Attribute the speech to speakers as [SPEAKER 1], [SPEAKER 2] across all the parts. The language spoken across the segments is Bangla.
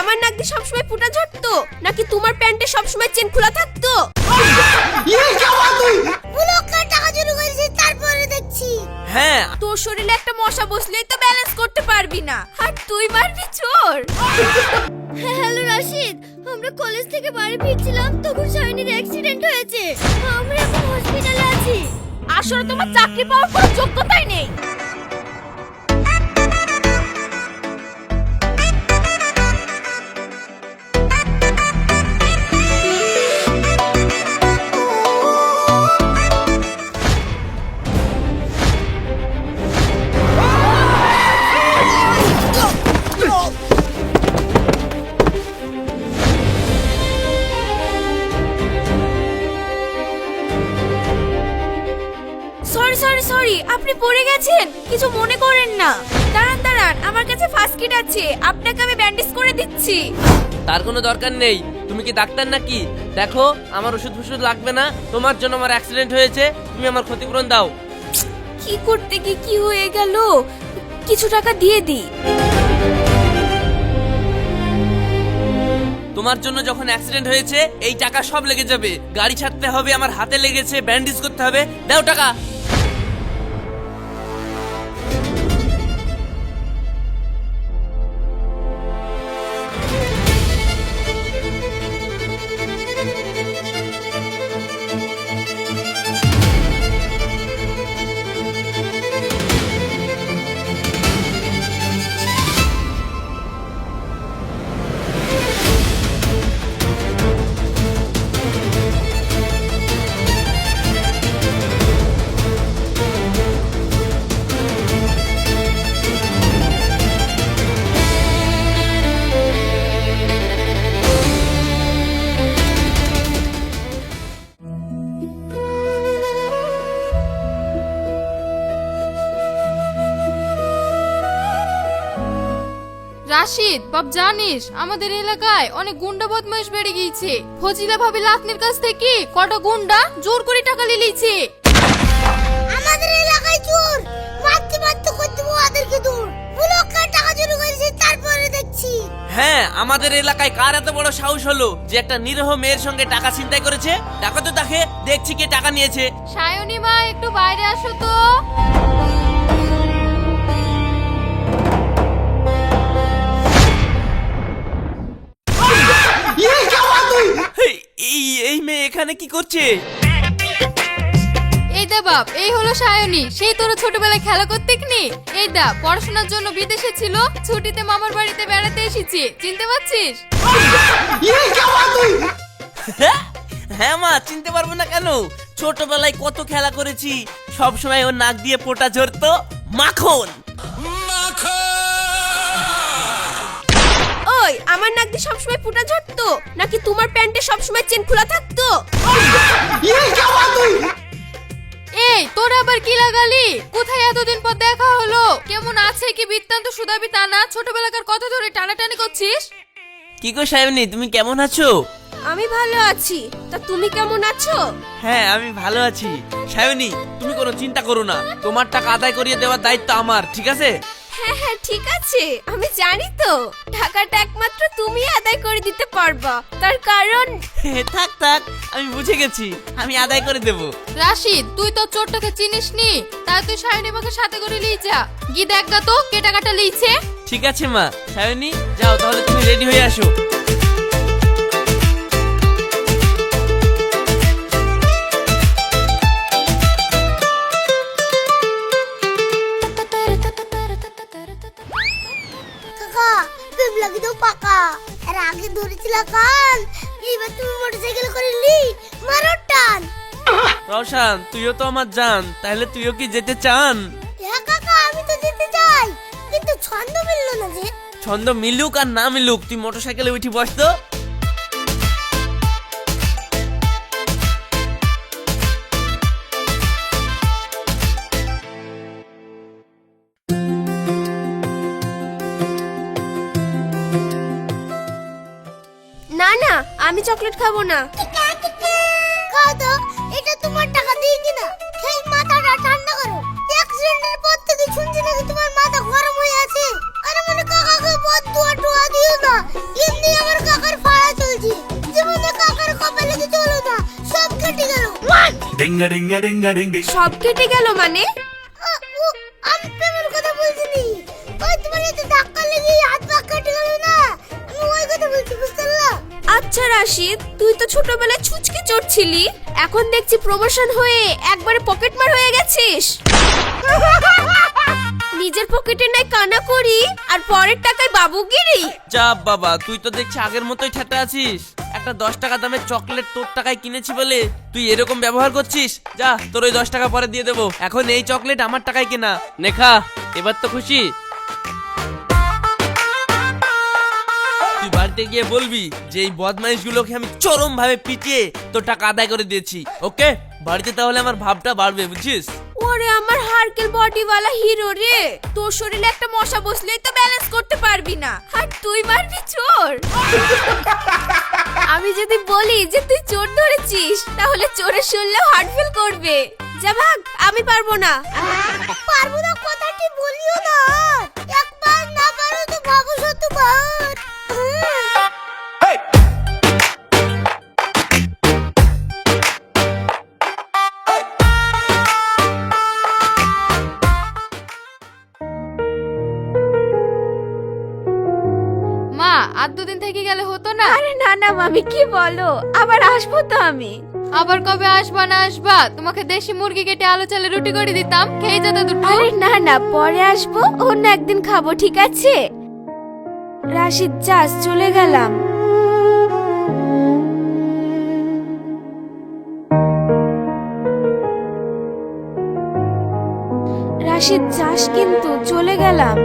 [SPEAKER 1] আমার নাক দিয়ে সবসময় ফুটা ঝরতো? নাকি তোমার প্যান্টে সবসময় চেন খোলা থাকতো?
[SPEAKER 2] হ্যাঁ।
[SPEAKER 1] তোর শরীরে একটা মশা বসলেই তো ব্যালেন্স করতে পারবি না। আর তুই মারবি চোর।
[SPEAKER 3] হ্যালো রাশিদ আমরা কলেজ থেকে বাড়ি ফিরছিলাম তখন শাইনির অ্যাক্সিডেন্ট হয়েছে। আমরা এখন হসপিটালে আছি।
[SPEAKER 1] আসলে তোমার চাকরি পাওয়ার কোনো যোগ্যতাই নেই। কিছু মনে করেন না। দাঁড়ান দাঁড়ান আমার কাছে ফার্স্ট কিট আছে। আপনাকে আমি ব্যান্ডেজ করে দিচ্ছি।
[SPEAKER 2] তার কোনো দরকার নেই। তুমি কি ডাক্তার নাকি? দেখো আমার ওষুধ ফষুধ লাগবে না। তোমার জন্য আমার অ্যাক্সিডেন্ট হয়েছে। তুমি আমার ক্ষতিপূরণ দাও।
[SPEAKER 1] কি করতে কি কি হয়ে গেল? কিছু টাকা দিয়ে দিই।
[SPEAKER 2] তোমার জন্য যখন অ্যাক্সিডেন্ট হয়েছে এই টাকা সব লেগে যাবে। গাড়ি ছাড়তে হবে আমার হাতে লেগেছে ব্যান্ডেজ করতে হবে। দাও টাকা।
[SPEAKER 4] রাশিদ বাপ জানিস আমাদের এলাকায় অনেক গুন্ডা বদমাইশ বেড়ে গিয়েছে। ফজিলা ভাবে লাতনির কাছ থেকে কটা গুন্ডা জোর করে টাকা লিলিছে
[SPEAKER 3] আমাদের এলাকায় চোর মারতে মারতে করতে ওদেরকে দূর ব্লকের টাকা চুরি করেছি তারপরে দেখছি।
[SPEAKER 2] হ্যাঁ আমাদের এলাকায় কার এত বড় সাহস হলো যে একটা নিরহ মেয়ের সঙ্গে টাকা ছিনতাই করেছে? টাকা তো তাকে দেখছি কে টাকা নিয়েছে।
[SPEAKER 4] সায়নী মা একটু বাইরে আসো তো।
[SPEAKER 2] এখানে কি করছে?
[SPEAKER 4] এই দা বাপ এই হলো সায়নী। সেই তোর ছোটবেলায় খেলা করতে নি? এই দা পড়াশোনার জন্য বিদেশে ছিল ছুটিতে মামার বাড়িতে বেড়াতে এসেছি। চিনতে পারছিস?
[SPEAKER 2] হ্যাঁ? হ্যাঁ মা চিনতে পারব না কেন? ছোটবেলায় কত খেলা করেছি সব সময় ওর নাক দিয়ে পোটা ঝরতো মাখন। মাখন!
[SPEAKER 1] ওই আমার নাক দিয়ে সবসময় ফুটা ঝরতো? নাকি তোমার প্যান্টে সবসময় চেন খোলা থাকতো?
[SPEAKER 4] এই তোর আবার কি লাগালি? কোথায় এতদিন পর দেখা হলো? কেমন আছে কি বৃত্তান্ত সুদাবি তা না? ছোটবেলাকার কথা ধরে টানাটানি করছিস?
[SPEAKER 2] কি গো সাহেবনি তুমি কেমন আছো?
[SPEAKER 1] আমি ভালো আছি। তা তুমি কেমন আছো?
[SPEAKER 2] হ্যাঁ আমি ভালো আছি। সায়নী তুমি কোনো চিন্তা করো না। তোমার টাকা আদায় করিয়ে দেওয়ার দায়িত্ব আমার ঠিক আছে?
[SPEAKER 1] হ্যাঁ হ্যাঁ ঠিক আছে। আমি জানি তো। টাকাটা একমাত্র তুমি আদায় করে দিতে পারবা। তার কারণ?
[SPEAKER 2] থাক থাক আমি বুঝে গেছি। আমি আদায় করে দেব।
[SPEAKER 4] রাশিদ তুই তো চোরটাকে চিনিস নি তাই তুই সায়নী মাকে সাথে করে নিয়ে যা। গি দেখ গা তো কে টাকাটা লিয়েছে।
[SPEAKER 2] ঠিক আছে মা। সায়নী যাও তাহলে তুমি রেডি হয়ে আসো। রওশান তুইও তো আমার জান তাহলে তুইও কি যেতে চান?
[SPEAKER 3] হ্যাঁ কাকা আমি তো যেতে চাই। কিন্তু ছন্দ মিললো না যে।
[SPEAKER 2] ছন্দ মিলুক আর না মিলুক তুই মোটরসাইকেলে উঠি বস তো।
[SPEAKER 1] না না আমি চকলেট খাব না। সব কেটে গেল মানে?
[SPEAKER 5] আ, আমি প্রেমের কথা বলছিনি। ওই তোমার এতে ধাক্কা লেগে হাত পা কেটে গেল না? আমি ওই কথা বলছি বুঝতে
[SPEAKER 1] আচ্ছা রাশিদ তুই তো ছোটবেলায় ছুচকে চড়ছিলি। এখন দেখছি প্রমোশন হয়ে একবারে পকেটমার হয়ে গেছিস। পকেটে নাই কানা করি, আর পরের টাকায় বাবুগিরি।
[SPEAKER 2] যা বাবা, তুই তো দেখছি আগের মতোই ঠাট্টা আছিস। একটা দশ টাকা দামের চকলেট তোর টাকায় কিনেছি বলে তুই এরকম ব্যবহার করছিস? যা, তোর ওই দশ টাকা পরে দিয়ে দেবো। এখন এই চকলেট আমার টাকায় কেনা। নেখা এবার তো খুশি। তুই বাড়িতে গিয়ে বলবি যে এই বদমাইশগুলোকে আমি চরম ভাবে পিটিয়ে তোর টাকা আদায় করে দিয়েছি, ওকে? বাড়িতে তাহলে আমার ভাবটা বাড়বে, বুঝছিস?
[SPEAKER 1] ওরে, আমার হারকেল বডিওয়ালা হিরো রে। তোর শরীরে একটা মশা বসলেই তো ব্যালেন্স করতে পারবি না। আর তুই মারবি চোর। আমি যদি বলি যে তুই চোর ধরেছিস, তাহলে চোরের শুনলেও হার্ট ফিল করবে। যা ভাগ, আমি পারব না।
[SPEAKER 5] পারব না কথাটি বলিও না। একবার না পারো তো ভাবো শতবার
[SPEAKER 6] থেকে গেলে হতো না?
[SPEAKER 1] আরে না না মামি কি বলো? আবার আসব তো আমি।
[SPEAKER 6] আবার কবে আসবা না আসবা? তোমাকে দেশি মুরগি কেটে আলু চালে রুটি করে দিতাম। খেয়ে যেতে দুটো।
[SPEAKER 1] আরে না না পরে আসব। অন্য একদিন খাব ঠিক আছে? রাশিদ যাস চলে গেলাম। রাশিদ যাস কিন্তু চলে গেলাম।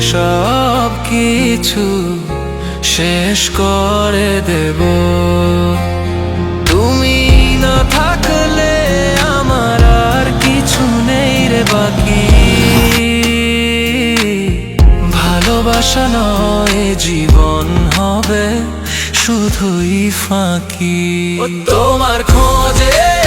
[SPEAKER 7] সব কিছু শেষ করে দেব। তুমি না থাকলে আমার আর কিছু নেই রে বাকি। ভালোবাসা নয়, জীবন হবে শুধুই ফাঁকি। তোমার খোঁজে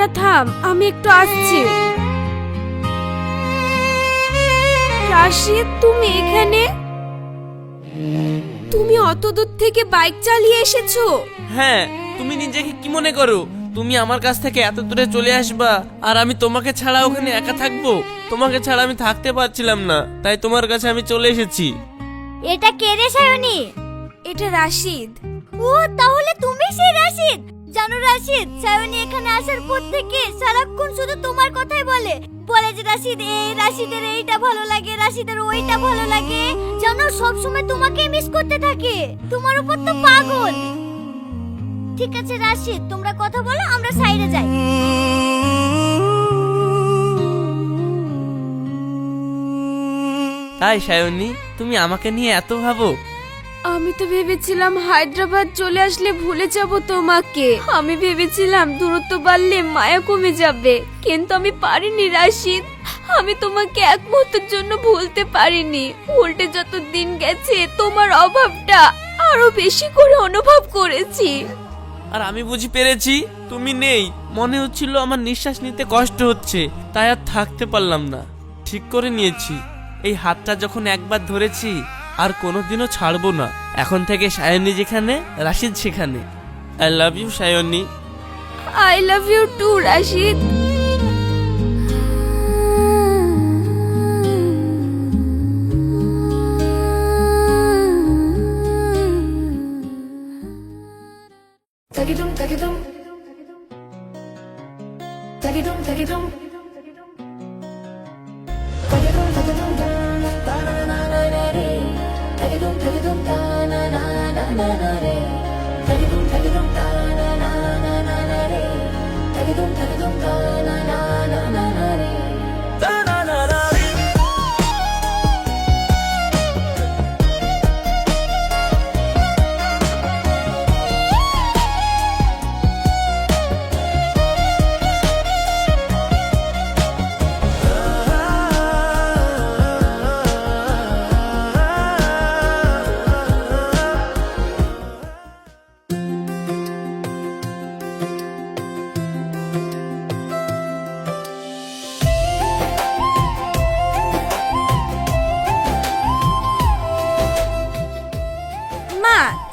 [SPEAKER 1] তোরা থাম আমি একটু আসছি। রাশিদ তুমি এখানে? তুমি অত দূর থেকে বাইক চালিয়ে এসেছ?
[SPEAKER 2] হ্যাঁ তুমি নিজেকে কি মনে করো? তুমি আমার কাছ থেকে এত দূরে চলে আসবা আর আমি তোমাকে ছাড়া ওখানে একা থাকব? তোমাকে ছাড়া আমি থাকতে পারছিলাম না তাই তোমার কাছে আমি চলে এসেছি।
[SPEAKER 5] এটা কে রে সায়নী?
[SPEAKER 1] এটা রাশিদ।
[SPEAKER 5] ও তাহলে তুমি সেই রাশিদ? জানো রাশিদ, সায়নী এখানে আসার পর থেকে সারাক্ষণ শুধু তোমার কথাই বলে। বলে যে, রাশিদ এই রাশিদের এইটা ভালো লাগে, রাশিদের ওইটা ভালো লাগে। যেন সব সময় তোমাকে মিস করতে থাকে। তোমার উপর তো পাগল। ঠিক আছে রাশিদ, তোমরা কথা বলো, আমরা সাইডে যাই।
[SPEAKER 2] তাই সায়নী, তুমি আমাকে নিয়ে এত ভাবো?
[SPEAKER 1] আমি তো ভেবেছিলাম হায়দ্রাবাদ চলে আসলে ভুলে যাব তোমাকে। আমি ভেবেছিলাম দূরত্ব বাড়লে মায়া কমে যাবে। কিন্তু আমি পারিনি, রাশিদ। আমি তোমাকে এক মুহূর্তের জন্য ভুলতে পারিনি। উল্টে যত দিন গেছে, তোমার অভাবটা আরও বেশি করে অনুভব করেছি।
[SPEAKER 2] আর আমি বুঝি পেরেছি, তুমি নেই। মনে হচ্ছিল আমার নিঃশ্বাস নিতে কষ্ট হচ্ছে, তাই আর থাকতে পারলাম না। ঠিক করে নিয়েছি। এই হাতটা যখন একবার ধরেছি আর কোনোদিনও ছাড়বো না। এখন থেকে সায়নী যেখানে, রাশিদ সেখানে। I love you Sayani.
[SPEAKER 1] I love you too Rashid.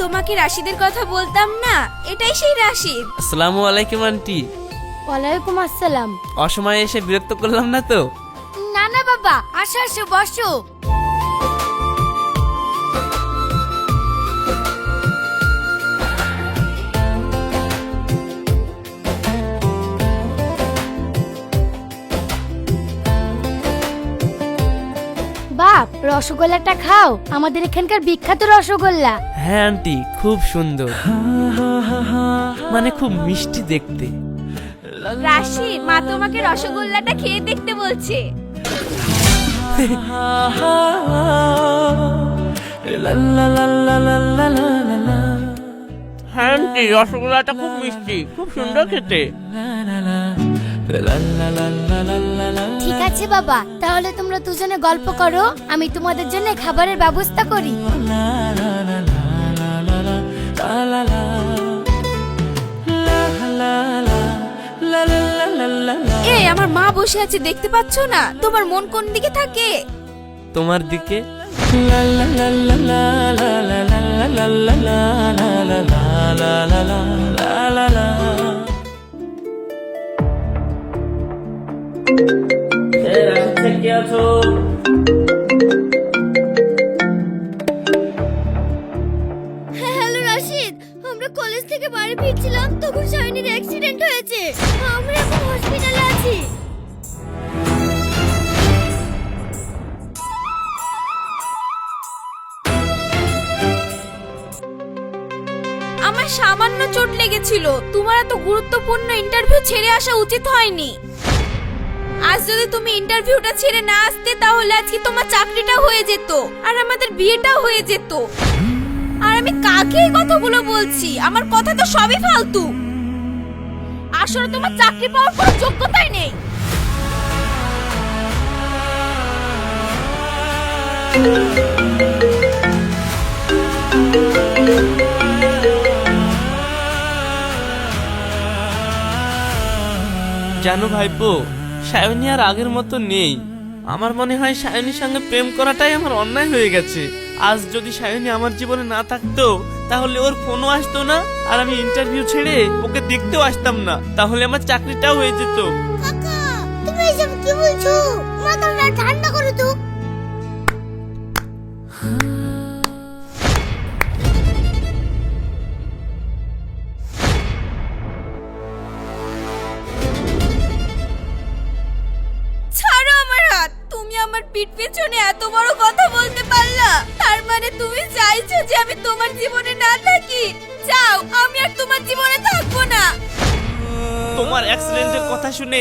[SPEAKER 1] তোমাকে রাশিদের কথা বলতাম না এটাই সেই রাশিদ।
[SPEAKER 2] আসসালামু আলাইকুম আন্টি।
[SPEAKER 5] ওয়ালাইকুম আসসালাম।
[SPEAKER 2] অসময়ে এসে বিরক্ত করলাম না তো?
[SPEAKER 5] না না বাবা আসো আসো বসো। রসগোল্লাটা খাও আমাদের এখানকার বিখ্যাত রসগোল্লা
[SPEAKER 2] হ্যাঁ আন্টি খুব সুন্দর মানে খুব মিষ্টি দেখতে
[SPEAKER 1] রাশি মা তোমাকে রসগোল্লাটা খেয়ে দেখতে বলছে
[SPEAKER 2] হ্যাঁ আন্টি রসগোল্লাটা খুব মিষ্টি খুব সুন্দর খেতে
[SPEAKER 5] আছে বাবা তাহলে তোমরা দুজনে গল্প করো আমি তোমাদের জন্য খাবারের ব্যবস্থা করি
[SPEAKER 1] এই আমার মা বসে আছে দেখতে পাচ্ছ না তোমার মন কোন দিকে থাকে
[SPEAKER 2] তোমার দিকে
[SPEAKER 5] হ্যালো
[SPEAKER 1] এত গুরুত্বপূর্ণ ইন্টারভিউ ছেড়ে আসা উচিত হয়নি। আজ যদি তুমি ইন্টারভিউটা ছেড়ে না আসতে, তাহলে আজকে তোমার চাকরিটা হয়ে যেত, আর আমাদের বিয়েটা হয়ে যেত। আর আমি কাকে এই কথাগুলো বলছি? আমার কথা তো সবই ফালতু। আসলে তোমার চাকরি পাওয়ার কোনো যোগ্যতাই নেই।
[SPEAKER 2] জানো ভাইপো, সায়নী আর আগের মতো নেই। আমার মনে হয় সায়নীর সঙ্গে প্রেম করাটাই আমার অন্যায় হয়ে গেছে। আজ যদি সায়নী আমার জীবনে না থাকতো, তাহলে ওর ফোনও আসতো না, আর আমি ইন্টারভিউ ছেড়ে ওকে দেখতেও আসতাম না। তাহলে আমার চাকরিটাও হয়ে যেত।
[SPEAKER 5] কাকা, তুমি এসব কি বলছো?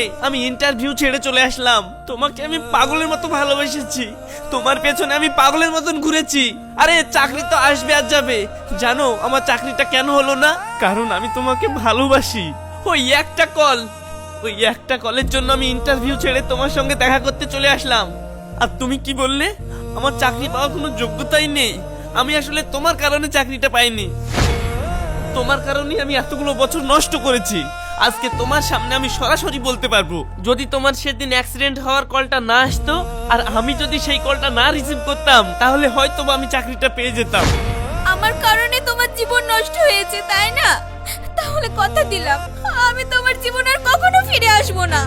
[SPEAKER 1] কথা আমি
[SPEAKER 2] ইন্টারভিউ ছেড়ে চলে আসলাম। তোমাকে আমি পাগলের মতো ভালোবেসেছি। তোমার পেছনে আমি পাগলের মতন ঘুরেছি। আরে, চাকরি তো আসবে আর যাবে। জানো, আমার চাকরিটা কেন হলো না? কারণ আমি তোমাকে ভালোবাসি। ওই একটা কল ওই একটা কলের জন্য আমি ইন্টারভিউ ছেড়ে তোমার সঙ্গে দেখা করতে চলে আসলাম। আর তুমি কি বললে? আমার চাকরি পাওয়ার কোনো যোগ্যতাই নেই। আমি আসলে তোমার কারণে চাকরিটা পাইনি। তোমার কারণেই আমি এতগুলো বছর নষ্ট করেছি। আজকে তোমার সামনে আমি সরাসরি বলতে পারব। যদি তোমার সেদিন অ্যাক্সিডেন্ট হওয়ার কলটা না আসতো, আর আমি যদি সেই কলটা না রিসিভ করতাম, তাহলে হয়তো আমি চাকরিটা পেয়ে যেতাম।
[SPEAKER 1] আমার কারণে তোমার জীবন নষ্ট হয়েছে, তাই না? তাহলে কথা দিলাম, আমি তোমার জীবন আর কখনো ফিরে আসব না।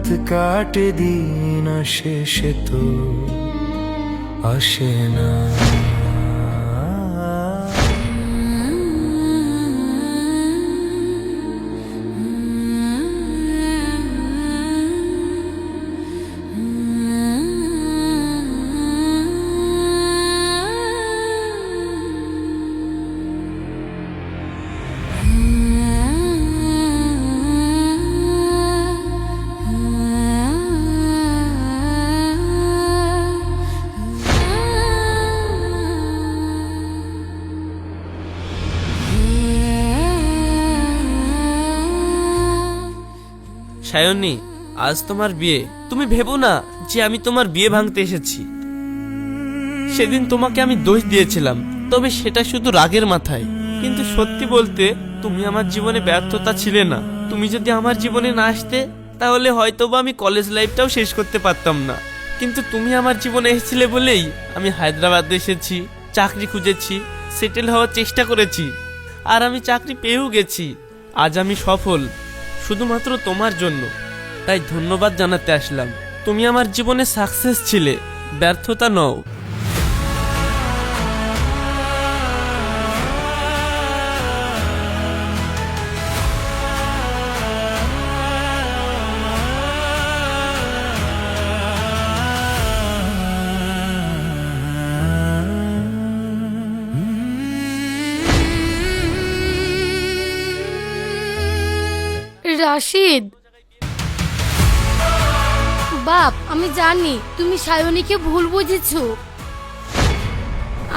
[SPEAKER 7] রাত কাটে দিন আসে তো আসে না।
[SPEAKER 2] সায়নী, আজ তোমার বিয়ে। তুমি ভেবো না যে আমি তোমার বিয়ে ভাঙতে এসেছি। সেদিন তোমাকে আমি দোষ দিয়েছিলাম, তবে সেটা শুধু রাগের মাথায়। কিন্তু সত্যি বলতে, তুমি আমার জীবনে ব্যর্থতা ছিলে না। তুমি যদি আমার জীবনে না আসতে, তাহলে হয়তো বা আমি কলেজ লাইফটাও শেষ করতে পারতাম না। কিন্তু তুমি আমার জীবনে এসেছিলে বলেই আমি হায়দ্রাবাদে এসেছি, চাকরি খুঁজেছি সেটেল হওয়ার চেষ্টা করেছি। আর আমি চাকরি পেয়েও গেছি। আজ আমি সফল। শুধুমাত্র তোমার জন্য। তাই ধন্যবাদ জানাতে আসলাম। তুমি আমার জীবনে সাকসেস ছিলে। ব্যর্থতা নও।
[SPEAKER 6] রাশিদ। বাপ আমি জানি তুমি সায়নীকে ভুল বুঝেছ।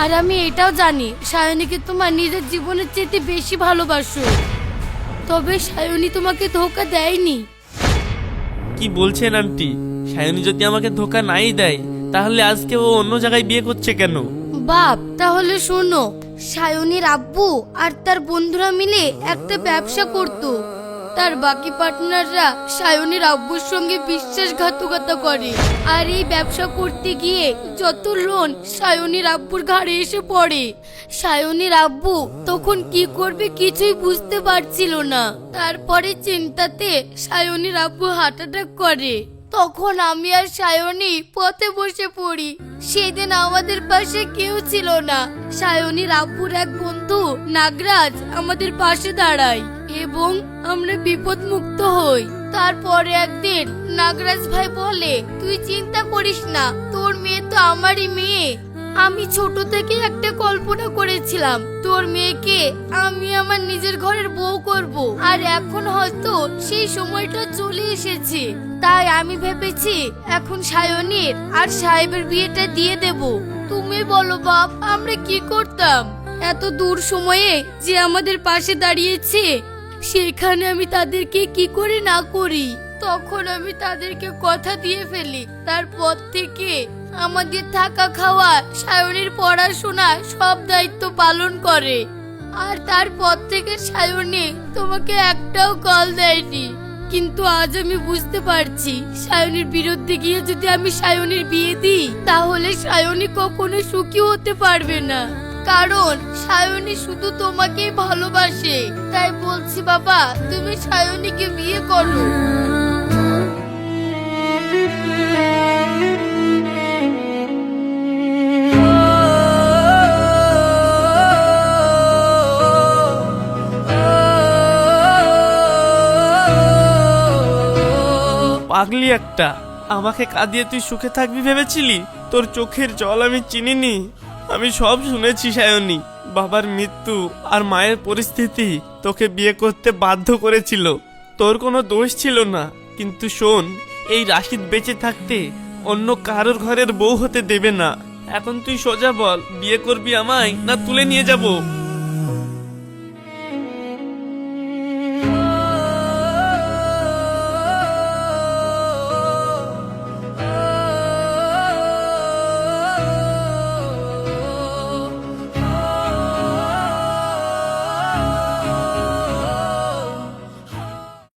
[SPEAKER 6] আর আমি এটাও জানি সায়নীকে তোমার নিজের জীবনের চেয়ে বেশি ভালোবাসো। তবে সায়নী তোমাকে ধোকা দেয়নি।
[SPEAKER 2] কি বলছেন আন্টি? সায়নী যদি আমাকে ধোকা নাই দেয় তাহলে আজকে ও অন্য জায়গায় বিয়ে করছে কেন?
[SPEAKER 6] বাপ তাহলে শোনো সায়নীর আব্বু আর তার বন্ধুরা মিলে একটা ব্যবসা করত। তার বাকি পার্টনাররা সায়নের আব্বুর সঙ্গে বিশ্বাসঘাতকতা করে। আর এই ব্যবসা করতে গিয়ে যত লোন সায়নের আব্বুর ঘাড়ে এসে পড়ে। সায়নের আব্বু তখন কি করবে কিছুই বুঝতে পারছিল না। তারপরে চিন্তাতে সায়নের আব্বু হার্ট অ্যাটাক করে। তখন আমি আর সায়নী পথে বসে পড়ি। সেদিন আমাদের পাশে কেউ ছিল না। সায়নীর আব্বুর এক বন্ধু, নাগরাজ, আমাদের পাশে দাঁড়ায় এবং আমরা বিপদ মুক্ত হই। তারপরে একদিন নাগরাজ ভাই বলে, তুই চিন্তা করিস না, তোর মেয়ে তো আমারই মেয়ে। আমি ছোট থেকে একটা কল্পনা করেছিলাম, তোর মেয়েকে আমি আমার নিজের ঘরের বউ করব। আর এখন হয়তো সেই সময়টা চলে এসেছে। তাই আমি ভেবেছি এখন সায়নীর আর সাহেবের বিয়েটা দিয়ে দেব। তুমি বলো বাপ, আমরা কি করতাম? এত দূর সময়ে যে আমাদের পাশে দাঁড়িয়েছে, সেখানে আমি তাদেরকে কি করে না করি? তখন আমি তাদেরকে কথা দিয়ে ফেলি। তারপর থেকে আমাদের থাকা খাওয়া, সায়নের পড়াশোনা সব দায়িত্ব পালন করে। আর তারপর থেকে সায়নী তোমাকে একটাও কল দেয়নি। কিন্তু আজ আমি বুঝতে পারছি সায়নের বিরুদ্ধে গিয়ে যদি আমি সায়নের বিয়ে দিই, তাহলে সায়নী কখনো সুখী হতে পারবে না। কারণ সায়নী শুধু তোমাকেই ভালোবাসে। তাই বলছি বাবা, তুমি সায়নীকে বিয়ে করো।
[SPEAKER 2] পাগলি একটা। আমাকে কাঁদিয়ে তুই সুখে থাকবি ভেবেছিলি? তোর চোখের জল আমি চিনিনি। আমি সব শুনেছি সায়নী। বাবার মৃত্যু আর মায়ের পরিস্থিতি তোকে বিয়ে করতে বাধ্য করেছিল। তোর কোনো দোষ ছিল না। কিন্তু শোন, এই রাশিদ বেঁচে থাকতে অন্য কারোর ঘরের বউ হতে দেবে না। এখন তুই সোজা বল, বিয়ে করবি আমায় না তুলে নিয়ে যাব?